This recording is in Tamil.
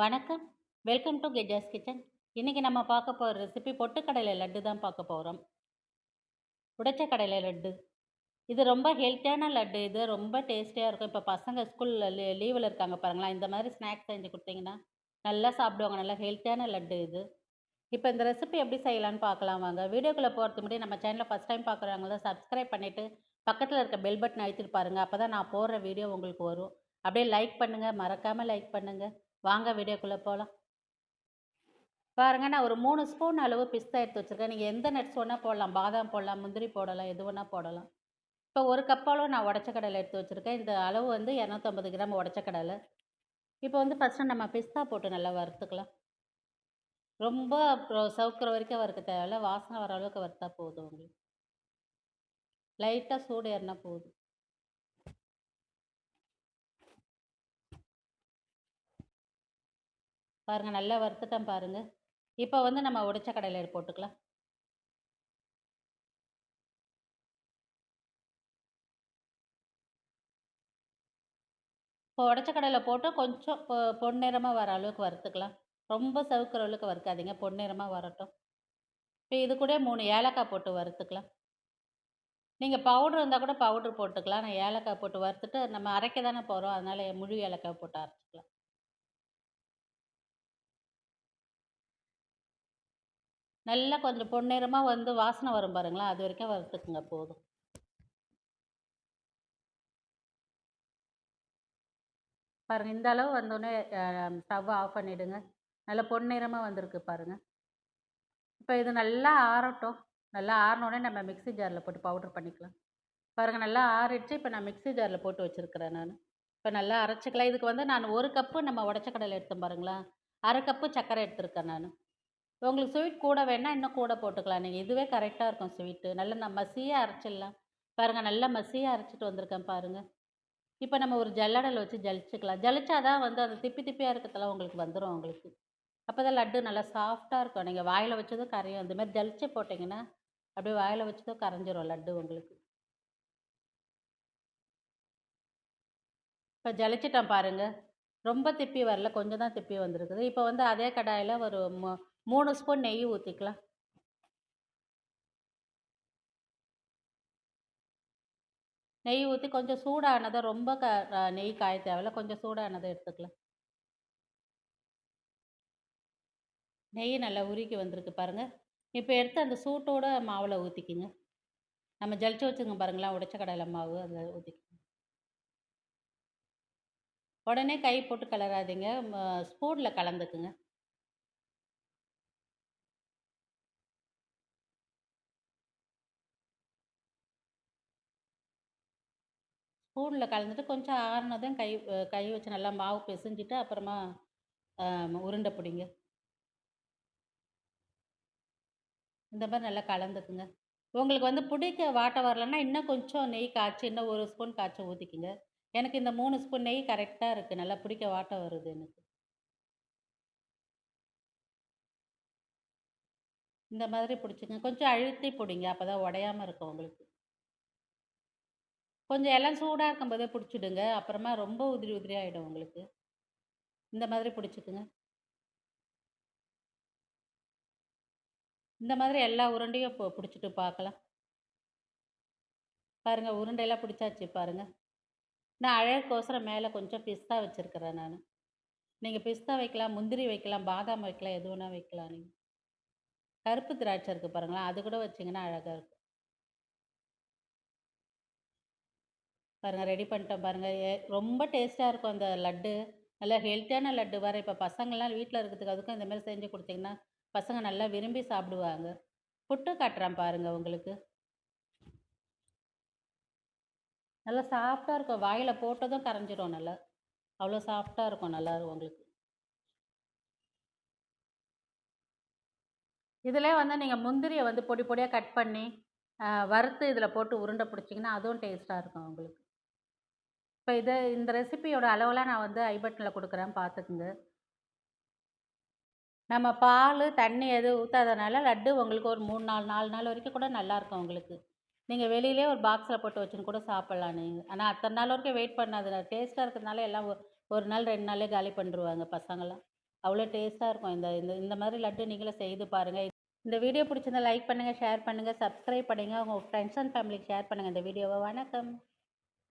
வணக்கம். வெல்கம் டு கெஜாஸ் கிச்சன் இன்றைக்கி நம்ம பார்க்க போகிற ரெசிபி பொட்டுக்கடலை லட்டு தான் பார்க்க போகிறோம் உடைச்ச கடலை லட்டு. இது ரொம்ப ஹெல்த்தியான லட்டு. இது ரொம்ப டேஸ்டியாக இருக்கும். இப்போ பசங்க ஸ்கூலில் லீ லீவில் இருக்காங்க பாருங்களா இந்த மாதிரி ஸ்நாக்ஸ் செஞ்சு கொடுத்தீங்கன்னா நல்லா சாப்பிடுவாங்க. நல்லா ஹெல்த்தியான லட்டு இது. இப்போ இந்த ரெசிபி எப்படி செய்யலான்னு பார்க்கலாம் வாங்க. வீடியோக்குள்ளே போகிறது முன்னாடி நம்ம சேனலை ஃபஸ்ட் டைம் பார்க்குறவங்கள சப்ஸ்கிரைப் பண்ணிவிட்டு பக்கத்தில் இருக்க பெல் பட்டன் அழுத்திட்டு பாருங்கள் அப்போ தான் நான் போடுற வீடியோ உங்களுக்கு வரும். அப்படியே லைக் பண்ணுங்கள் மறக்காமல் லைக் பண்ணுங்கள் வாங்க வீடியோக்குள்ளே போகலாம் பாருங்க நான் ஒரு மூணு ஸ்பூன் அளவு பிஸ்தா எடுத்து வச்சுருக்கேன். நீங்கள் எந்த நட்ஸ் வேணால் போடலாம். பாதாம் போடலாம் முந்திரி போடலாம் எது வேணால் போடலாம். இப்போ ஒரு கப்பாலும் நான் உடச்ச கடலை எடுத்து வச்சுருக்கேன். இந்த அளவு வந்து இரநூத்தம்பது கிராம் உடச்ச கடலை. இப்போ வந்து ஃபஸ்ட்டு நம்ம பிஸ்தா போட்டு நல்லா வறுத்துக்கலாம். ரொம்ப சவுக்கிற வரைக்கும் வறுக்க தேவையில்ல. வாசனை வர அளவுக்கு வறுத்தா போதும் உங்களுக்கு. லைட்டாக சூடு ஏறினா போதும். பாருங்கள் நல்லா வறுத்துட்டேன் பாருங்கள் இப்போ வந்து நம்ம உடைச்ச கடலை போட்டுக்கலாம். இப்போ உடச்ச கடலை போட்டு கொஞ்சம் பொ பொன்னிறமாக வர அளவுக்கு வறுத்துக்கலாம். ரொம்ப சவுக்கிற அளவுக்கு வறுக்காதீங்க பொன்னிறமாக வரட்டும். இப்போ இது கூட மூணு ஏலக்காய் போட்டு வறுத்துக்கலாம். நீங்கள் பவுட்ரு இருந்தால் கூட பவுட்ரு போட்டுக்கலாம். நான் ஏலக்காய் போட்டு வறுத்துட்டு நம்ம அரைக்க தானே போகிறோம் அதனால் முழு ஏலக்காய் போட்டு அரைச்சிக்கலாம். நல்லா கொஞ்சம் பொன்னிறமாக வந்து வாசனை வரும் பாருங்களா அது வரைக்கும் வறுத்துக்குங்க போதும். பாருங்கள் இந்த அளவு வந்தோடனே ஸ்டவ் ஆஃப் பண்ணிவிடுங்க நல்லா பொன்னிறமாக வந்திருக்கு பாருங்கள் இப்போ இது நல்லா ஆறட்டும். நல்லா ஆறினோடனே நம்ம மிக்ஸி ஜாரில் போட்டு பவுட்ரு பண்ணிக்கலாம். பாருங்கள் நல்லா ஆறிடுச்சு. இப்போ நான் மிக்ஸி ஜாரில் போட்டு வச்சுருக்கிறேன் நான். இப்போ நல்லா அரைச்சிக்கலாம். இதுக்கு வந்து நான் ஒரு கப்பு நம்ம உடச்ச கடலை எடுத்தேன் பாருங்களா அரை கப்பு சர்க்கரை எடுத்திருக்கேன் நான். உங்களுக்கு ஸ்வீட் கூட வேணால் இன்னும் கூட போட்டுக்கலாம். நீங்கள் இதுவே கரெக்டாக இருக்கும் ஸ்வீட்டு நல்லா நான் மசியாக அரைச்சிடலாம். பாருங்கள் நல்லா மசியாக அரைச்சிட்டு வந்திருக்கேன் பாருங்கள் இப்போ நம்ம ஒரு ஜல்லடல் வச்சு ஜலிச்சுக்கலாம். ஜலிச்சாதான் வந்து அந்த திப்பி திப்பியாக இருக்கிறதெல்லாம் உங்களுக்கு வந்துடும் உங்களுக்கு. அப்போ தான் லட்டு நல்லா சாஃப்டாக இருக்கும். நீங்கள் வாயில் வச்சதும் கரையும். அந்தமாதிரி ஜலிச்சு போட்டிங்கன்னா அப்படியே வாயில் வச்சதும் கரைஞ்சிரும் லட்டு உங்களுக்கு. இப்போ ஜலிச்சிட்டேன் பாருங்கள் ரொம்ப திப்பி வரல. கொஞ்சம் தான் திப்பி வந்திருக்குது. இப்போ வந்து அதே கடாயில் ஒரு மூணு ஸ்பூன் நெய் ஊற்றிக்கலாம் நெய் ஊற்றி கொஞ்சம் சூடானதை ரொம்ப க நெய் காய தேவையில்ல. கொஞ்சம் சூடானதை எடுத்துக்கலாம். நெய் நல்லா உருக்கி வந்திருக்கு பாருங்கள் இப்போ எடுத்து அந்த சூட்டோட மாவில் ஊற்றிக்கிங்க நம்ம ஜலிச்சு வச்சுங்க பாருங்களேன் உடைச்ச கடலை மாவு அதில் ஊற்றிக்கிங்க உடனே கை போட்டு கலராதிங்க ஸ்பூனில் கலந்துக்குங்க. ஸ்பூனில் கலந்துட்டு கொஞ்சம் ஆறுனதும் கை கை வச்சு நல்லா மாவு பிசைஞ்சிட்டு அப்புறமா உருண்டை பிடிங்க. இந்த மாதிரி நல்லா கலந்துக்குங்க. உங்களுக்கு வந்து பிடிக்க வாட்டை வரலன்னா இன்னும் கொஞ்சம் நெய் காய்ச்சி இன்னும் ஒரு ஸ்பூன் காய்ச்சி ஊற்றிக்கிங்க எனக்கு இந்த மூணு ஸ்பூன் நெய் கரெக்டாக இருக்குது நல்லா பிடிக்க வாட்டை வருது எனக்கு. இந்த மாதிரி பிடிச்சிங்க கொஞ்சம் அழுத்தி பிடிங்க. அப்போ தான் உடையாமல் இருக்கும் உங்களுக்கு. கொஞ்சம் எல்லாம் சூடாக இருக்கும்போதே பிடிச்சிடுங்க. அப்புறமா ரொம்ப உதிரி உதிரி ஆகிடும் உங்களுக்கு. இந்த மாதிரி பிடிச்சிக்குங்க. இந்த மாதிரி எல்லா உருண்டையும் இப்போ பிடிச்சிட்டு பார்க்கலாம் பாருங்கள் உருண்டையெல்லாம் பிடிச்சாச்சு பாருங்கள் நான் அழகுக்கோசரம் மேலே கொஞ்சம் பிஸ்தா வச்சுருக்கிறேன் நான். நீங்கள் பிஸ்தா வைக்கலாம் முந்திரி வைக்கலாம் பாதாம் வைக்கலாம் எது வேணால் வைக்கலாம் நீங்கள் கருப்பு திராட்சை இருக்குது பாருங்களேன் அது கூட வச்சிங்கன்னா அழகாக இருக்கும். பாருங்கள் ரெடி பண்ணிட்டோம் பாருங்கள் ரொம்ப டேஸ்ட்டாக இருக்கும் அந்த லட்டு. நல்லா ஹெல்த்தியான லட்டு. வேறு இப்போ பசங்கள்லாம் வீட்டில் இருக்கிறதுக்கு அதுக்கும் இந்தமாரி செஞ்சு கொடுத்தீங்கன்னா பசங்க நல்லா விரும்பி சாப்பிடுவாங்க. புட்டு காட்டுறேன் பாருங்கள் உங்களுக்கு. நல்லா சாஃப்டாக இருக்கும். வாயில் போட்டதும் கரைஞ்சிரும் நல்லா. அவ்வளோ சாஃப்டாக இருக்கும். நல்லா உங்களுக்கு. இதில் வந்து நீங்கள் முந்திரியை வந்து பொடி பொடியாக கட் பண்ணி வறுத்து இதில் போட்டு உருண்டை பிடிச்சிங்கன்னா அதுவும் டேஸ்ட்டாக இருக்கும் உங்களுக்கு. இப்போ இதை இந்த ரெசிபியோட அளவெல்லாம் நான் வந்து ஐபட்டனில் கொடுக்குறேன். பார்த்துக்குங்க நம்ம பால் தண்ணி எதுவும் ஊற்றாதனால லட்டு உங்களுக்கு ஒரு மூணு நாலு நாலு நாள் வரைக்கும் கூட நல்லாயிருக்கும் உங்களுக்கு. நீங்கள் வெளியிலே ஒரு பாக்ஸில் போட்டு வச்சுன்னு கூட சாப்பிட்லாம் நீங்கள் ஆனால் அத்தனை நாள் வரைக்கும் வெயிட் பண்ணாது டேஸ்ட்டாக இருக்கிறதுனால எல்லாம் ஒரு நாள் ரெண்டு நாளே காலி பண்ணிடுவாங்க பசங்களாம் அவ்வளோ டேஸ்ட்டாக இருக்கும். இந்த இந்த இந்த மாதிரி லட்டு நீங்களும் செய்து பாருங்கள் இந்த வீடியோ பிடிச்சிருந்தா லைக் பண்ணுங்கள் ஷேர் பண்ணுங்கள் சப்ஸ்கிரைப் பண்ணுங்கள் உங்கள் ஃப்ரெண்ட்ஸ் அண்ட் ஃபேமிலிக்கு ஷேர் பண்ணுங்கள் இந்த வீடியோவை வணக்கம்.